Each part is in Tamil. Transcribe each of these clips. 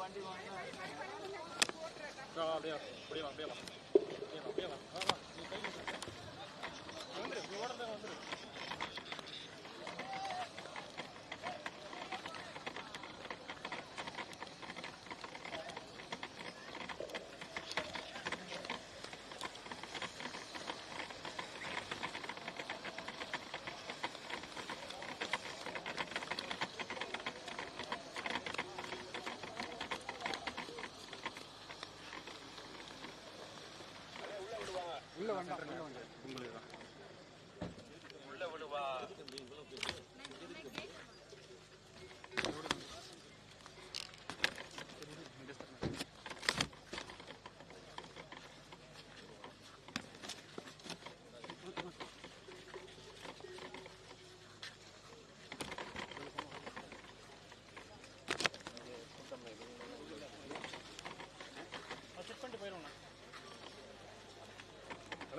வண்டி வாங்க அப்படியே அப்படியே வாங்க அப்படியே வாங்க அப்படியே வாங்க நீ கை வந்துரு, ஓடுறத வந்துரு. உள்ள வந்துடுறேன், உள்ள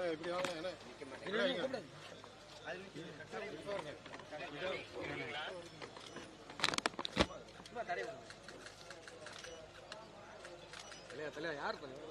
இப்படி வாங்க அண்ணா தலையா தலையா யார் தலையா?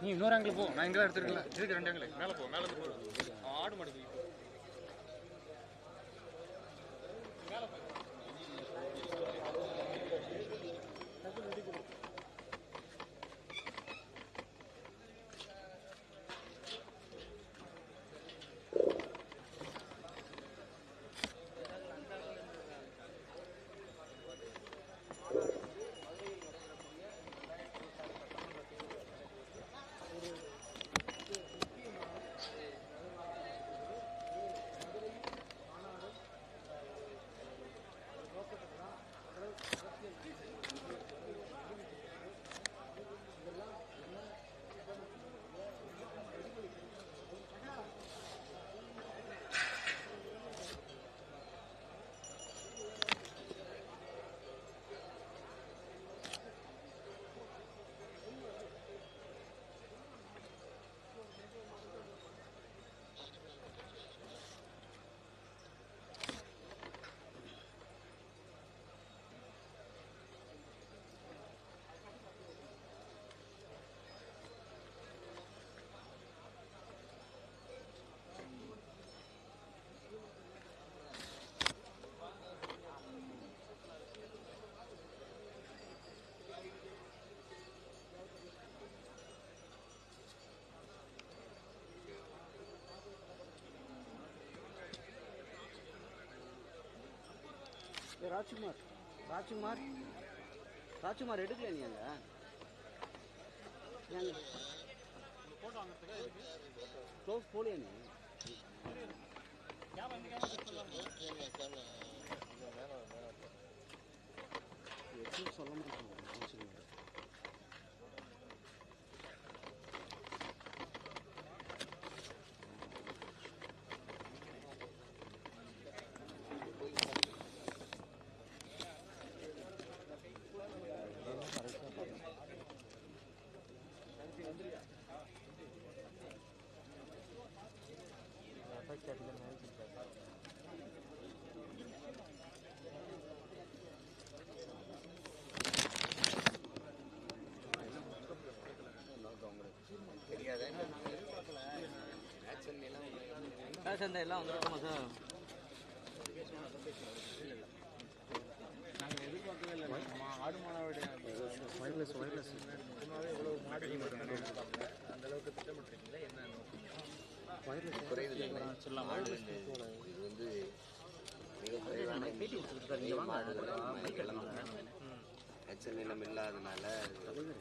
நீ இன்னொரு ஆங்கிள் போ. நான் இங்கே எடுத்துருக்கல இருக்கு ரெண்டு ஆங்கிள் மேலே போ மேலே போ. ஆடு மாடு ஏ ராஜ்குமார். ராஜ்குமார். ராஜ்குமார் எடுக்கல நீ அங்க. ஏங்க? க்ளோஸ் போலியா நீ. எதுவும் சொல்ல மாட்டேன். சார் சந்தை எல்லாம் வந்துருக்கோமா சார் நாங்கள் எதிர்பார்க்கவே இல்லை. ஆடு ஒயர்லெஸ் ஒயர்லெஸ் மாடு அந்த அளவுக்கு திட்டமிட்டுருக்கீங்களா? என்ன குறைவில் சொல்லலாம் இது வந்து எச்சல் நிலம் இல்லாதனால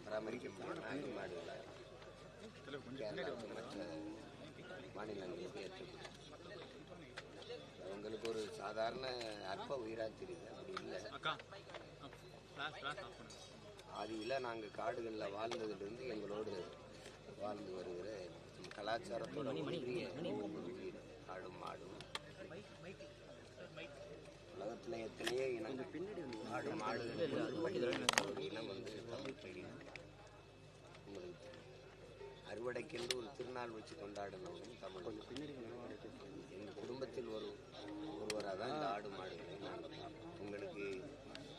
பராமரிக்க முடியும் நான்கு மாடுகளை மற்ற மாநிலங்களுக்கு ஏற்றுக்கணும் உங்களுக்கு ஒரு சாதாரண அற்ப உயிராக தெரியுது அப்படி இல்லை. ஆதியில் நாங்கள் காடுகளில் வாழ்ந்ததுலேருந்து எங்களோடு வாழ்ந்து வருகிற கலாச்சாரத்தோட ஒன்றிய ஆடும் மாடும் உலகத்தில் எத்தனையோ இனங்கள் பின்னாடி ஆடு மாடுகள் ஒரு இனம் வந்து தமிழ் பெரிய உங்களுக்கு. அறுவடைக்கென்று ஒரு திருநாள் வச்சு கொண்டாடினவங்க தமிழ். எங்கள் குடும்பத்தில் ஒரு ஒருவராக தான் இந்த ஆடு மாடுகளை நாங்கள் பார்ப்போம். உங்களுக்கு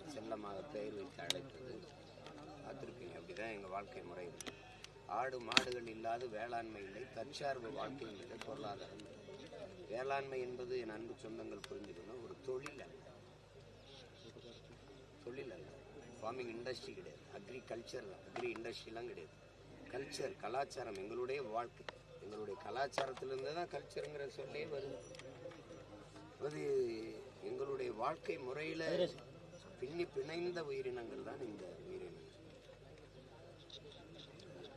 செல்லமாக பெயர் வைத்து அழைத்தது. பார்த்துருப்பீங்க. அப்படிதான் எங்கள் வாழ்க்கை முறை இருக்கு. ஆடு மாடுகள் இல்லாத வேளாண்மை இல்லை. தற்சார்பு வாழ்க்கை இல்லை பொருளாதாரம். வேளாண்மை என்பது என் அன்பு சொந்தங்கள் புரிஞ்சுக்கணும். ஒரு தொழில் அல்ல. தொழில் அல்ல. ஃபார்மிங் இண்டஸ்ட்ரி கிடையாது. அக்ரிகல்ச்சர் அக்ரி இண்டஸ்ட்ரிலாம் கிடையாது. கல்ச்சர் கலாச்சாரம் எங்களுடைய வாழ்க்கை. எங்களுடைய கலாச்சாரத்திலிருந்து தான் கல்ச்சருங்கிற சொல்லே வருது. அது எங்களுடைய வாழ்க்கை முறையில் பின்னி பிணைந்த உயிரினங்கள் தான் இந்த உயிரினங்கள்.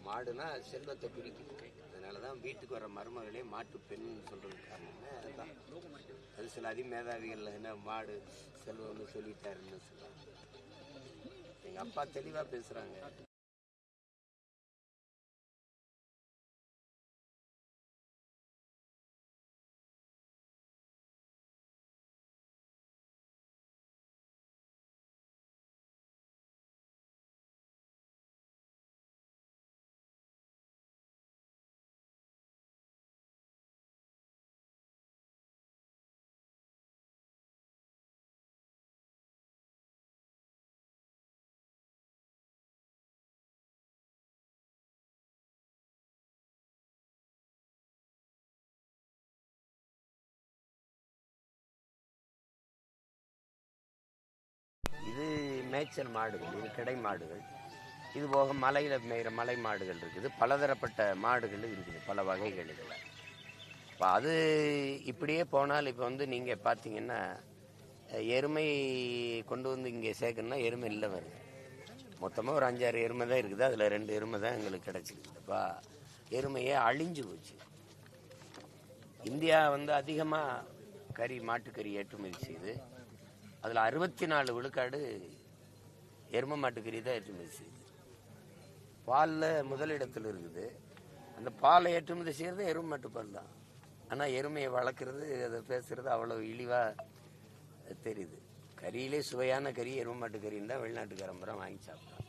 மாடுனா செல்வத்தை குறிக்குது அதனால தான் வீட்டுக்கு வர மருமகளே மாட்டு பெண் சொல்றதுக்கு அதுதான். அது சில அதிமேதாவிகள் என்ன மாடு செல்வம்னு சொல்லிட்டாருன்னு சொல்றாங்க. எங்க அப்பா தெளிவா பேசுறாங்க. மேய்ச்சல் மாடுகள் இது கிடை மாடுகள். இது போக மலையில் மேய்கிற மலை மாடுகள் இருக்குது. பலதரப்பட்ட மாடுகள் இருக்குது பல வகைகள் இதில். இப்போ அது இப்படியே போனால் இப்போ வந்து நீங்கள் பார்த்தீங்கன்னா எருமை கொண்டு வந்து இங்கே சேர்க்கணும்னா எருமை இல்லை வருது. மொத்தமாக ஒரு அஞ்சாறு எருமை தான் இருக்குது. அதில் ரெண்டு எருமை தான் எங்களுக்கு கிடச்சிருக்குப்பா எருமையே அழிஞ்சு போச்சு. இந்தியா வந்து அதிகமாக கறி மாட்டுக்கறி ஏற்றுமதி செய்து அதில் அறுபத்தி நாலு விழுக்காடு எரும மாட்டுக்கறி தான் ஏற்றுமதி செய்யுது. பாலில் முதலிடத்தில் இருக்குது. அந்த பாலை ஏற்றுமதி செய்கிறது எருமை மாட்டு பால் தான். ஆனால் எருமையை வளர்க்குறது அதை பேசுகிறது அவ்வளோ இழிவாக தெரியுது. கறியிலே சுவையான கறி எருமை மாட்டு கறின்னு தான் வெளிநாட்டுக்காரம்பரம் வாங்கி சாப்பிட்றான்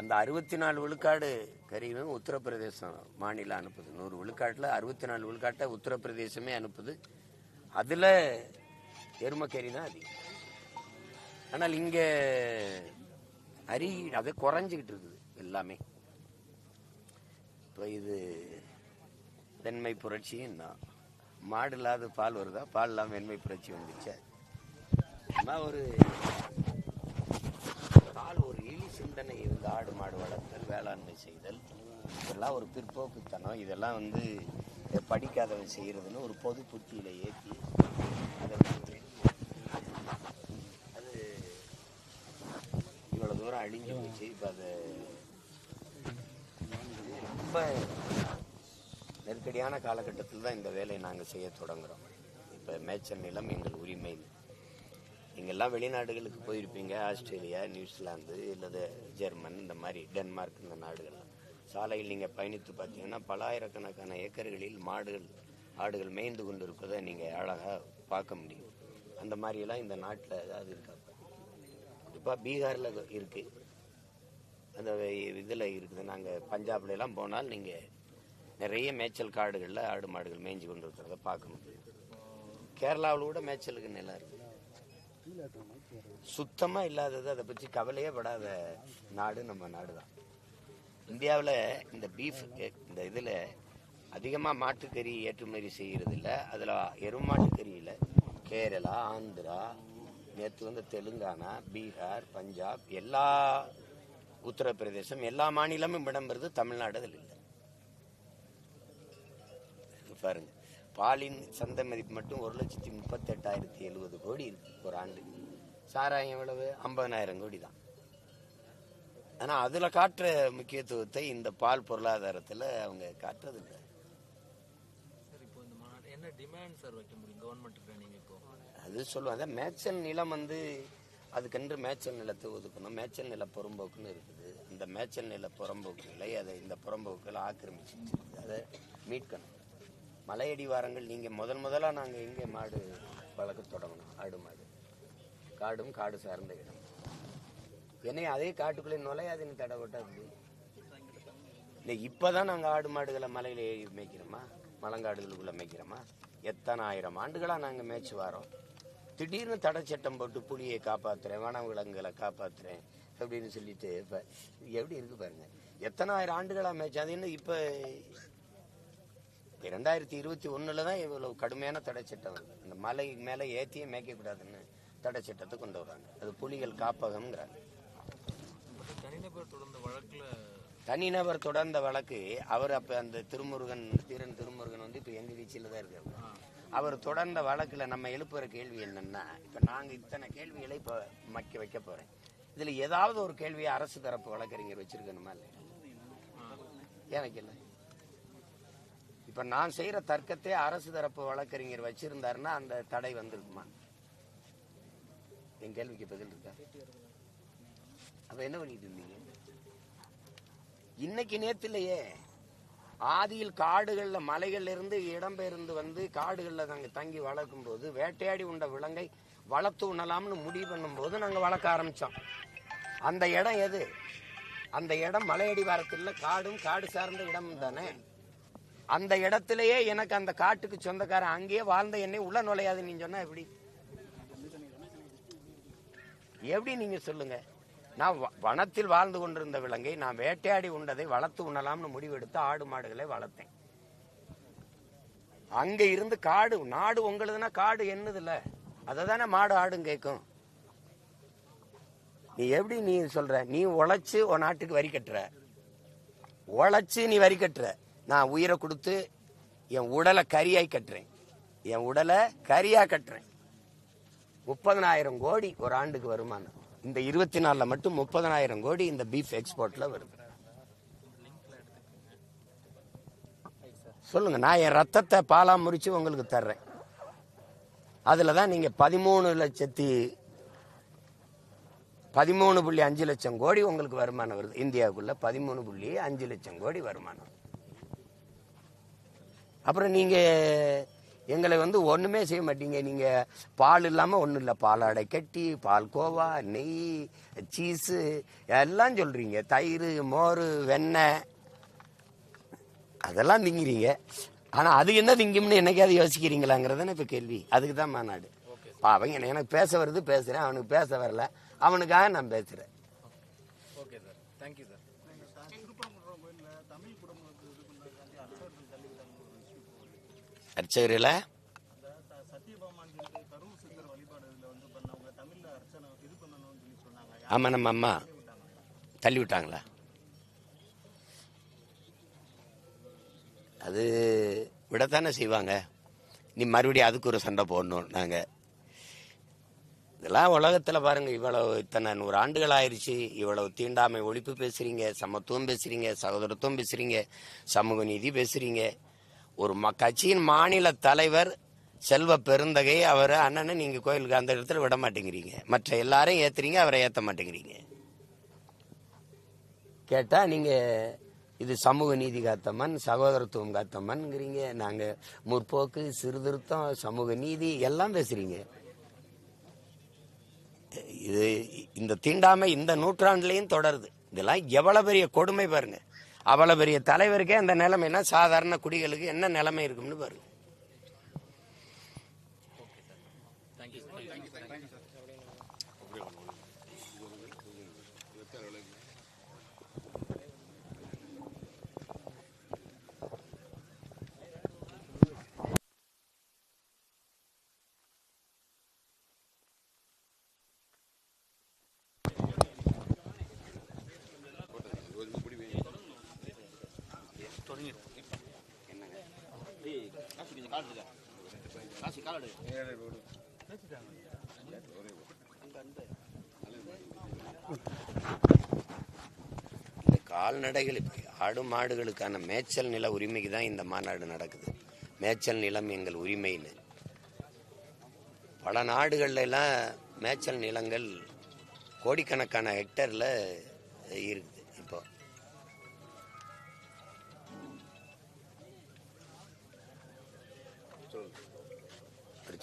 அந்த அறுபத்தி நாலு விழுக்காடு கறியும் உத்தரப்பிரதேசம் மாநிலம் அனுப்புது. நூறு விழுக்காட்டில் அறுபத்தி நாலு விழுக்காட்டை உத்தரப்பிரதேசமே அனுப்புது. அதில் எருமக்கறி தான் அதிகம். ஆனால் இங்கே அரி அது குறைஞ்சிக்கிட்டு இருக்குது எல்லாமே. இப்போ இது வெண்மை புரட்சியும் தான் மாடு இல்லாத பால் வருதா? பால் இல்லாமல் வெண்மை புரட்சி வந்துச்சே? ஆனால் ஒரு பால் ஒரு எலி சிந்தனை இருந்த ஆடு மாடு வளர்த்தல் வேளாண்மை செய்தல் இதெல்லாம் ஒரு பிற்போக்குத்தனம். இதெல்லாம் வந்து படிக்காதவன் செய்கிறதுன்னு ஒரு பொது புத்தியில் ஏற்றி அதை எல்லாம் அழிஞ்சு போச்சு. இப்போ அது ரொம்ப நெருக்கடியான காலகட்டத்தில் தான் இந்த வேலையை நாங்கள் செய்ய தொடங்குறோம். இப்போ மேய்ச்சல் நிலம் எங்கள் உரிமை. நீங்கள்லாம் வெளிநாடுகளுக்கு போயிருப்பீங்க. ஆஸ்திரேலியா நியூசிலாந்து இல்லது ஜெர்மன் இந்த மாதிரி டென்மார்க் இந்த நாடுகள்லாம். சாலையில் நீங்கள் பயணித்து பார்த்தீங்கன்னா பலாயிரக்கணக்கான ஏக்கர்களில் மாடுகள் ஆடுகள் மேய்ந்து கொண்டு இருப்பதை நீங்கள் அழகாக பார்க்க முடியும். அந்த மாதிரியெல்லாம் இந்த நாட்டில் ஏதாவது இருக்கா? இப்போ பீகாரில் இருக்குது அந்த இதில் இருக்குது. நாங்கள் பஞ்சாப்லாம் போனால் நீங்கள் நிறைய மேய்ச்சல் காடுகளில் ஆடு மாடுகள் மேய்ஞ்சு கொண்டு இருக்கிறத பார்க்க முடியும். கேரளாவில் கூட மேய்ச்சலுக்கு நிலம் இருக்குது சுத்தமாக இல்லாதது அதை பற்றி கவலையே படாத நாடு நம்ம நாடு தான் இந்தியாவில் இந்த பீஃப் இந்த இதில் அதிகமாக மாட்டுக்கறி ஏற்றுமதி செய்கிறது இல்லை அதில் எருமாட்டுக்கறியில் கேரளா ஆந்திரா நேற்று வந்து தெலுங்கானா பீகார் பஞ்சாப் எல்லா உத்தரப்பிரதேசம் எல்லா மாநிலமும் இடம்பெறுது தமிழ்நாடு அதில் இல்லை பாருங்க. பாலின் சந்தை மதிப்பு மட்டும் ஒரு லட்சத்தி முப்பத்தெட்டாயிரத்தி எழுபது கோடி இருக்கு ஒரு ஆண்டு. சாராயம் எவ்வளவு? ஐம்பதனாயிரம் கோடி தான். ஆனா அதுல காட்டுற முக்கியத்துவத்தை இந்த பால் பொருளாதாரத்தில் அவங்க காட்டுறது இல்லை என்ன டிமாண்ட் சார் வைக்க முடியும்? கவர்மெண்ட்டுக்கு நீங்க இப்போ அது சொல்லுவாங்க. மேய்ச்சல் நிலம் வந்து அதுக்கென்று மேய்ச்சல் நிலத்தை ஒதுக்கணும். மேய்ச்சல் நில புறம்போக்குன்னு இருக்குது. அந்த மேய்ச்சல் நில புறம்போக்குகளை அதை இந்த புறம்போக்குகள் ஆக்கிரமிச்சு அதை மீட்கணும். மலையடிவாரங்கள் நீங்கள் முதல் முதலாக நாங்கள் எங்கே மாடு வளர்க்க தொடங்கணும்? ஆடு மாடு. காடும் காடு சார்ந்த இடம். என்னை அதே காட்டுக்குள்ளே நுழையாதுன்னு தடை போட்டா அப்படி. இல்லை இப்போதான் நாங்கள் ஆடு மாடுகளை மலையில் ஏறி மேய்க்கிறோமா? மலங்காடுகளுக்குள்ளே மேய்க்கிறோமா? எத்தனை ஆயிரம் ஆண்டுகளாக நாங்கள் மேய்ச்சி வரோம்? திடீர்னு தடை சட்டம் போட்டு புலியை காப்பாத்துறேன் வன விலங்குகளை காப்பாத்துறேன் அப்படின்னு சொல்லிட்டு இப்போ எப்படி இருக்கு பாருங்க. எத்தனை ஆயிரம் ஆண்டுகளாக மேய்ச்சி அது என்ன இப்போ இரண்டாயிரத்தி இருபத்தி ஒண்ணுல தான் இவ்வளவு கடுமையான தடை சட்டம் வருது. இந்த மலை மேலே ஏற்றியே மேய்க்கக்கூடாதுன்னு தடை சட்டத்தை கொண்டு வர்றாங்க அது புலிகள் காப்பகம்ங்கிறாங்க. தனிநபர் தொடர்ந்த வழக்குல தனிநபர் தொடர்ந்த வழக்கு அவர் அப்ப அந்த திருமுருகன் தீரன் திருமுருகன் வந்து இப்ப எங்க கட்சியில தான் இருக்காரு. அவர் தொடர்ந்த வழக்கில் நம்ம எழுப்புற கேள்வி என்னன்னா இப்ப நாங்க இத்தனை கேள்விகளை இப்ப மக்க வைக்க போறேன். இதுல ஏதாவது ஒரு கேள்வியை அரசு தரப்பு வழக்கறிஞர் வச்சிருக்கணுமா இல்லை ஏன் வைக்கல இப்ப நான் செய்யற தர்க்கத்தை அரசு தரப்பு வழக்கறிஞர் வச்சிருந்தாருன்னா அந்த தடை வந்திருக்குமா? என் கேள்விக்கு பதில் இருக்கா? அப்ப என்ன பண்ணிட்டு இருந்தீங்க? இன்னைக்கு நேத்து இல்லையே. ஆதியில் காடுகளில் மலைகளிலிருந்து இடம்பெயர்ந்து வந்து காடுகளில் நாங்கள் தங்கி வளர்க்கும் போது வேட்டையாடி உண்ட விலங்கை வளர்த்து உண்ணலாம்னு முடிவு பண்ணும்போது நாங்கள் வளர்க்க ஆரம்பித்தோம் அந்த இடம் எது? அந்த இடம் மலையடி வாரத்தில் காடும் காடு சார்ந்த இடம் தானே. அந்த இடத்திலேயே எனக்கு அந்த காட்டுக்கு சொந்தக்காரன் அங்கேயே வாழ்ந்த என்னை உள்ள நுழையாது நீங்க சொன்னா எப்படி? எப்படி நீங்க சொல்லுங்க? நான் வ- வனத்தில் வாழ்ந்து கொண்டிருந்த விலங்கை நான் வேட்டையாடி உண்டதை வளர்த்து உண்ணலாம்னு முடிவெடுத்து ஆடு மாடுகளை வளர்த்தேன். அங்க இருந்து காடு நாடு உங்களுதுன்னா காடு என்னதுல? அதை தானே மாடு ஆடும் கேட்கும் நீ எப்படி நீ சொல்ற? நீ உழைச்சு உன் நாட்டுக்கு வரி கட்டுற. உழைச்சு நீ வரி கட்டுற. நான் உயிரை கொடுத்து என் உடலை கரியாய் கட்டுறேன். என் உடலை கரியா கட்டுறேன். முப்பதனாயிரம் கோடி ஒரு ஆண்டுக்கு வருமானம். இந்த இருபத்தி நாலுல மட்டும் முப்பதனாயிரம் கோடி இந்த பீஃப் எக்ஸ்போர்ட்ல வருது. சொல்லுங்க நான் என் ரத்தத்தை பாலா முறிச்சு உங்களுக்கு தர்றேன். அதுல தான் நீங்க பதிமூணு லட்சத்தி பதிமூணு புள்ளி அஞ்சு லட்சம் கோடி உங்களுக்கு வருமானம் வருது. இந்தியாவுக்குள்ள பதிமூணு புள்ளி அஞ்சு லட்சம் கோடி வருமானம் அப்புறம் நீங்கள் எங்களை வந்து ஒண்ணுமே செய்ய மாட்டீங்க. நீங்க பால் இல்லாம ஒண்ணும் இல்ல. பாலாடை கட்டி பால் கோவா நெய் சீஸு எல்லாம் சொல்றீங்க. தயிர் மோர் வெண்ணெய் அதெல்லாம் திங்கிறீங்க. ஆனா அது என்ன திங்கும்னு என்னைக்காவது யோசிக்கிறீங்களாங்கிறதானே இப்ப கேள்வி. அதுக்கு தான் மாநாடு அவங்க என்ன- எனக்கு பேச வருது பேசுறேன். அவனுக்கு பேச வரல. அவனுக்காக நான் பேசுறேன் okay sir thank you sir அர்ச்சகர்கள ஆமாம் நம்ம அம்மா தள்ளி விட்டாங்களா அது விடத்தானே செய்வாங்க. நீ மறுபடியும் அதுக்கு ஒரு சண்டை போடணும் நாங்கள் இதெல்லாம் உலகத்தில் பாருங்கள் இவ்வளவு இத்தனை நூறு ஆண்டுகள் ஆயிடுச்சு இவ்வளவு தீண்டாமை ஒழிப்பு பேசுகிறீங்க சமத்துவம் பேசுகிறீங்க சகோதரத்துவம் பேசுகிறீங்க சமூக நீதி பேசுகிறீங்க ஒரு ம கட்சியின் மாநில தலைவர் செல்வ பெருந்தகை அவர் அண்ணனை நீங்க கோயிலுக்கு அந்த இடத்துல விட மாட்டேங்கிறீங்க. மற்ற எல்லாரையும் ஏத்துறீங்க அவரை ஏத்த மாட்டேங்கிறீங்க. கேட்டா நீங்க இது சமூக நீதி காத்தம்மன் சகோதரத்துவம் காத்தம்மன்ங்கிறீங்க. நாங்க முற்போக்கு சிறுதிருத்தம் சமூக நீதி எல்லாம் பேசுறீங்க. இது இந்த தீண்டாமை இந்த நூற்றாண்டுலேயும் தொடருது. இதெல்லாம் எவ்வளவு பெரிய கொடுமை பாருங்க. அவ்வளோ பெரிய தலைவருக்கே அந்த நிலைமைனா சாதாரண குடிகளுக்கு என்ன நிலைமை இருக்கும்னு பாருங்க. இந்த கால்நடைகள் ஆடு மாடுகளுக்கான மேய்ச்சல் நில உரிமைக்கு தான் இந்த மாநாடு நடக்குது. மேய்ச்சல் நிலம் எங்கள் உரிமைன்னு. பல நாடுகள்லாம் மேய்ச்சல் நிலங்கள் கோடிக்கணக்கான ஹெக்டரில் இருக்குது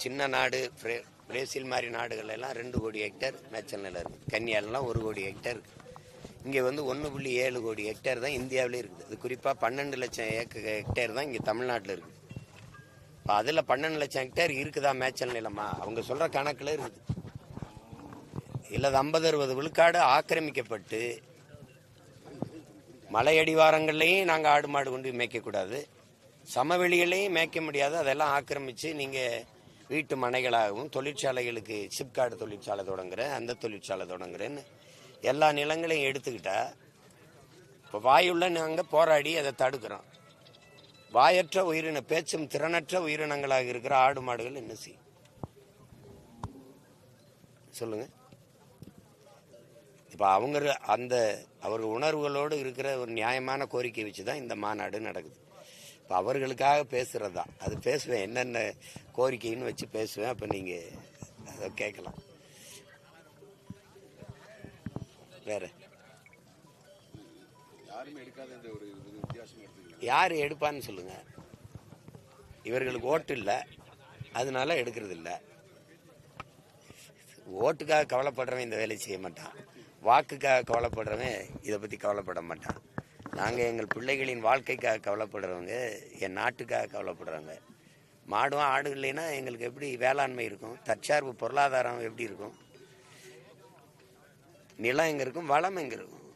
சின்ன நாடு பிரேசில் மாதிரி நாடுகள் எல்லாம் ரெண்டு கோடி ஹெக்டேர் மேச்சல் நிலம் இருக்குது கன்னியாலெலாம் ஒரு கோடி ஹெக்டேர் இருக்குது இங்கே வந்து ஒன்று புள்ளி ஏழு கோடி ஹெக்டேர் தான் இந்தியாவிலே இருக்குது. அது குறிப்பாக பன்னெண்டு லட்சம் ஏக்க ஹெக்டேர் தான் இங்கே தமிழ்நாட்டில் இருக்குது இப்போ அதில் பன்னெண்டு லட்சம் ஹெக்டேர் இருக்குதா மேச்சல் நிலமா? அவங்க சொல்கிற கணக்கில் இருக்குது. இல்லை ஐம்பது அறுபது விழுக்காடு ஆக்கிரமிக்கப்பட்டு மலையடிவாரங்கள்லையும் நாங்கள் ஆடு மாடு கொண்டு மேய்க்கக்கூடாது. சமவெளிகளையும் மேய்க்க முடியாது. அதெல்லாம் ஆக்கிரமித்து நீங்கள் வீட்டு மனைகளாகவும் தொழிற்சாலைகளுக்கு சிப்காடு தொழிற்சாலை தொடங்குறேன் அந்த தொழிற்சாலை தொடங்குறேன்னு எல்லா நிலங்களையும் எடுத்துக்கிட்டா இப்போ வாயுள்ள நாங்கள் போராடி அதை தடுக்கிறோம். வாயற்ற உயிரின பேச்சும் திறனற்ற உயிரினங்களாக இருக்கிற ஆடு மாடுகள் என்ன செய்யும்? சொல்லுங்க. இப்போ அவங்க அந்த அவர் உணர்வுகளோடு இருக்கிற ஒரு நியாயமான கோரிக்கை வச்சு தான் இந்த மாநாடு நடக்குது. இப்போ அவர்களுக்காக பேசுறது? தான் அது பேசுவேன். என்னென்ன கோரிக்கைன்னு வச்சு பேசுவேன். அப்போ நீங்கள் அதை கேட்கலாம். வேற. யார் எடுப்பான்னு சொல்லுங்க. இவர்களுக்கு ஓட்டு இல்லை. அதனால எடுக்கிறது இல்லை. ஓட்டுக்காக கவலைப்படுறவன் இந்த வேலையை செய்ய மாட்டான். வாக்குக்காக கவலைப்படுறவன் இதை பற்றி கவலைப்பட மாட்டான். நாங்கள் எங்கள் பிள்ளைகளின் வாழ்க்கைக்காக கவலைப்படுறவங்க என் நாட்டுக்காக கவலைப்படுறாங்க மாடும் ஆடு இல்லைன்னா எங்களுக்கு எப்படி வேளாண்மை இருக்கும்? தற்சார்பு பொருளாதாரம் எப்படி இருக்கும்? நிலம் எங்கே இருக்கும்? வளம் எங்கே இருக்கும்?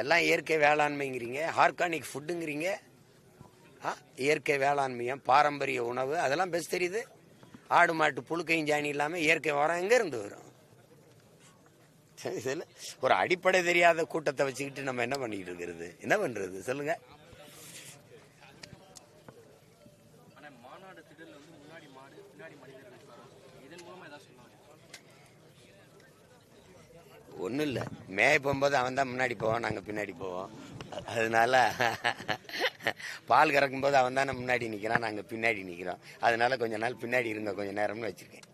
எல்லாம் இயற்கை வேளாண்மைங்கிறீங்க. ஆர்கானிக் ஃபுட்டுங்கிறீங்க. ஆ இயற்கை வேளாண்மையம் பாரம்பரிய உணவு அதெல்லாம் பெஸ்ட் தெரியுது. ஆடு மாட்டு புழுக்கையும் ஜானி இல்லாமல் இயற்கை உரம் எங்கே இருந்து வரும்? இதில் ஒரு அடிப்படை தெரியாத கூட்டத்தை வச்சுக்கிட்டு நம்ம என்ன பண்ணிக்கிட்டு இருக்கிறது? என்ன பண்ணுறது சொல்லுங்க. ஒன்றும் இல்லை. மேய போகும்போது அவன் தான் முன்னாடி போவான் நாங்கள் பின்னாடி போவோம். அதனால பால் கறக்கும்போது அவன் தானே முன்னாடி நிற்கிறான் நாங்கள் பின்னாடி நிற்கிறோம் அதனால கொஞ்ச நாள் பின்னாடி இருங்க கொஞ்ச நேரம்னு வச்சுருக்கேன்.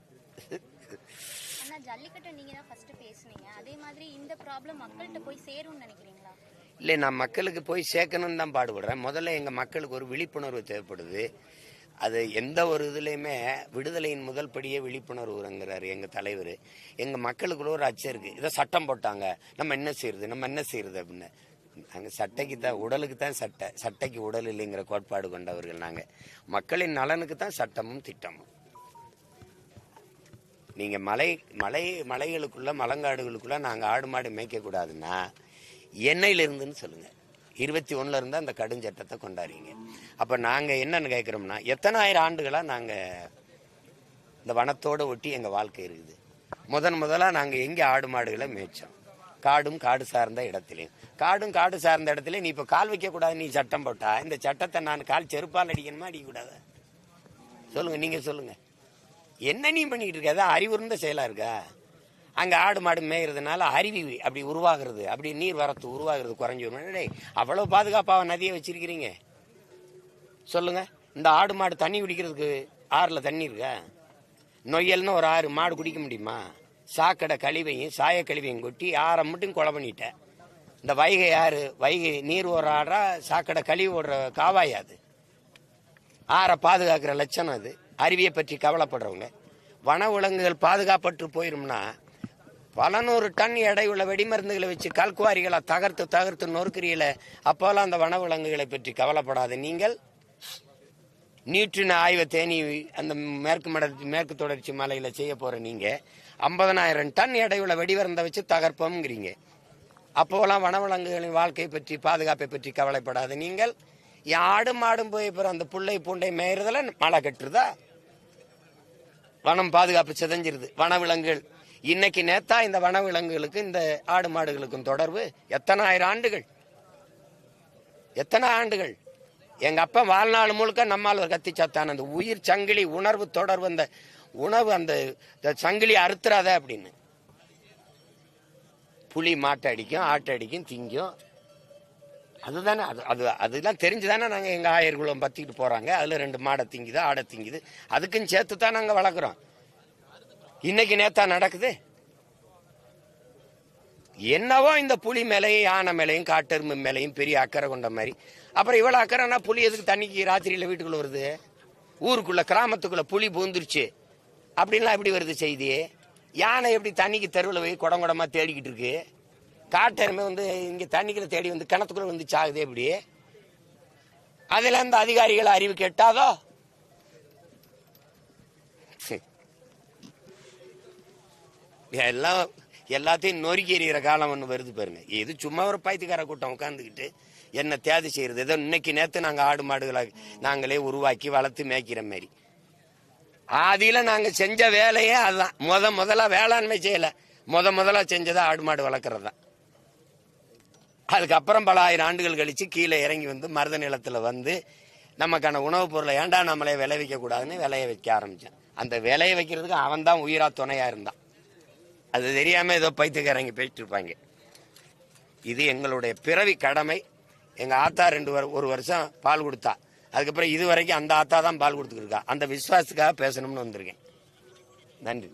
ஜல்லிக்கட்டை நீங்க தான் ஃபர்ஸ்ட் பேசுனீங்க. அதே மாதிரி இந்த ப்ராப்ளம் மக்கள்கிட்ட போய் சேரும்னு நினைக்கிறீங்களா? இல்லை நான் மக்களுக்கு போய் சேர்க்கணும்னு தான் பாடுபடுறேன். முதல்ல எங்கள் மக்களுக்கு ஒரு விழிப்புணர்வு தேவைப்படுது. அது எந்த ஒரு இதுலேயுமே விடுதலையின் முதல் படியே விழிப்புணர்வுங்கிறாரு எங்கள் தலைவர். எங்கள் மக்களுக்குள்ள ஒரு அச்சம் இருக்குது இதை சட்டம் போட்டாங்க. நம்ம என்ன செய்யறது? நம்ம என்ன செய்யறது அப்படின்னு. நாங்கள் சட்டைக்கு தான் உடலுக்கு தான் சட்டை. சட்டைக்கு உடல் இல்லைங்கிற கோட்பாடு கொண்டவர்கள் நாங்கள் மக்களின் நலனுக்கு தான் சட்டமும் திட்டமும். நீங்கள் மலை மலை மலைகளுக்குள்ள மலங்காடுகளுக்குள்ள நாங்கள் ஆடு மாடு மேய்க்கக்கூடாதுன்னா எண்ணெயில இருந்துன்னு சொல்லுங்கள் இருபத்தி ஒன்றில் இருந்தால் அந்த கடுஞ்சட்டத்தை கொண்டாடுறீங்க. அப்போ நாங்கள் என்னன்னு கேட்குறோம்னா எத்தனாயிரம் ஆண்டுகளாக நாங்கள் இந்த வனத்தோடு ஒட்டி எங்கள் வாழ்க்கை இருக்குது. முதன் முதலாக நாங்கள் எங்கே ஆடு மாடுகளை மேய்ச்சோம். காடும் காடு சார்ந்த இடத்துலையும். காடும் காடு சார்ந்த இடத்துல நீ இப்போ கால் வைக்கக்கூடாது நீ சட்டம் போட்டா இந்த சட்டத்தை நான் கால் செருப்பால் அடிக்கணுமா அடிக்கக்கூடாதா? சொல்லுங்கள் நீங்கள் சொல்லுங்கள் என்ன நீ பண்ணிக்கிட்டு இருக்க? அதான் அறிவுறுந்த செயலாக இருக்கா? அங்கே ஆடு மாடு மேய்கிறதுனால அருவி அப்படி உருவாகிறது. அப்படி நீர் வரத்து உருவாகிறது குறைஞ்சி வரும் அவ்வளோ பாதுகாப்பாக நதியை வச்சிருக்கிறீங்க? சொல்லுங்க. இந்த ஆடு மாடு தண்ணி குடிக்கிறதுக்கு ஆறில் தண்ணி இருக்கா? நொய்யல்னு ஒரு ஆறு மாடு குடிக்க முடியுமா? சாக்கடை கழிவையும் சாய கழிவையும் கொட்டி ஆறை மட்டும் கொலை பண்ணிட்டேன் இந்த வைகை ஆறு வைகை நீர் ஓடுற ஆடுறா சாக்கடை கழிவு ஓடுற காவாயா அது. ஆறை பாதுகாக்கிற லட்சணம் அது. அருவியை பற்றி கவலைப்படுறவங்க வன விலங்குகள் பாதுகாப்பற்று போயிரும்னா பல நூறு டன் எடையுள்ள வெடிமருந்துகளை வச்சு கல்குவாரிகளை தகர்த்து தகர்த்து நொறுக்கிறீங்கள அப்போல்லாம் அந்த வனவிலங்குகளை பற்றி கவலைப்படாத நீங்கள். நியூட்ரின் ஆய்வை தேனி அந்த மேற்கு மட மேற்கு தொடர்ச்சி மலையில் செய்ய போகிற நீங்கள் ஐம்பதனாயிரம் டன் எடையுள்ள வெடிவருந்தை வச்சு தகர்ப்போம்ங்கிறீங்க. அப்போலாம் வனவிலங்குகளின் வாழ்க்கை பற்றி பாதுகாப்பை பற்றி கவலைப்படாத நீங்கள். ஆடு மாடும் போய் அப்புறம் அந்த புள்ளை பூண்டை மேயறதுல மழை கட்டுறதா? வனம் பாதுகாப்பு சிதஞ்சிருது. வனவிலங்குகள். இன்னைக்கு நேத்தா இந்த வனவிலங்குகளுக்கு இந்த ஆடு மாடுகளுக்கும் தொடர்பு எத்தனை ஆயிரம் ஆண்டுகள்? எத்தனை ஆண்டுகள்? எங்க அப்பா வாழ்நாள் முழுக்க நம்மால் ஒரு கத்தி சத்தான். அந்த உயிர் சங்கிலி உணர்வு தொடர்பு அந்த உணவு அந்த சங்கிலி அறுத்துறாத அப்படின்னு. புலி மாட்டை அடிக்கும் ஆட்டை அடிக்கும் திங்கும். அதுதானே அது அது அதெல்லாம் தெரிஞ்சுதானே நாங்கள் எங்கள் ஆயர்களும் பற்றிக்கிட்டு போகிறாங்க அதில் ரெண்டு மாடை திங்குது ஆடை திங்குது. அதுக்கும் சேர்த்து தான் நாங்கள் வளர்க்குறோம். இன்னைக்கு நேத்தா நடக்குது. என்னவோ இந்த புலி மேலையும் யானை மேலையும் காட்டெரும்பு மேலையும் பெரிய அக்கறை கொண்ட மாதிரி. அப்புறம் இவ்வளோ அக்கறைனா புலி எதுக்கு தண்ணிக்கு ராத்திரியில் வீட்டுக்குள்ள வருது? ஊருக்குள்ள கிராமத்துக்குள்ள புலி பூந்துருச்சு. அப்படின்லாம் எப்படி வருது செய்தி? யானை எப்படி தண்ணிக்கு தெருவில் போய் குடம் குடமாக தேடிக்கிட்டு இருக்கு? காட்டெருமை வந்து இங்கே தண்ணிக்குள்ள தேடி வந்து கிணத்துக்குள்ள வந்து சாகுது எப்படி அதில் அந்த அதிகாரிகள் அறிவு கேட்டாதோ? எல்லாம் எல்லாத்தையும் நொறுக்கி எறிகிற காலம் ஒன்று வருது பாருங்க. இது சும்மா ஒரு பைத்தியக்கார கூட்டம் உட்காந்துக்கிட்டு என்ன தேதி செய்யறது? ஏதோ இன்னைக்கு நேற்று நாங்கள் ஆடு மாடுகளை நாங்களே உருவாக்கி வளர்த்து மேய்க்கிற மாதிரி ஆதியில் நாங்கள் செஞ்ச வேலையே அதுதான் முத முதல்ல வேளாண்மை செய்யலை. முத முதல்ல செஞ்சது ஆடு மாடு வளர்க்குறது தான் அதுக்கப்புறம் பல ஆயிரம் ஆண்டுகள் கழித்து கீழே இறங்கி வந்து மருத நிலத்தில் வந்து நமக்கான உணவுப் பொருளை ஏண்டா நம்மளே விளைவிக்க கூடாதுன்னு விளைய வைக்க ஆரம்பித்தான் அந்த விளைய வைக்கிறதுக்கு அவன் தான் உயிரா துணையாக இருந்தான். அது தெரியாமல் ஏதோ பைத்தியக்காரங்க போயிட்டு இருப்பாங்க. இது எங்களுடைய பிறவி கடமை. எங்கள் ஆத்தா ரெண்டு வரு- ஒரு வருஷம் பால் கொடுத்தா. அதுக்கப்புறம் இது வரைக்கும் அந்த ஆத்தா தான் பால் கொடுத்துருக்கா அந்த விஸ்வாசத்துக்காக பேசணும்னு வந்திருக்கேன். நன்றி.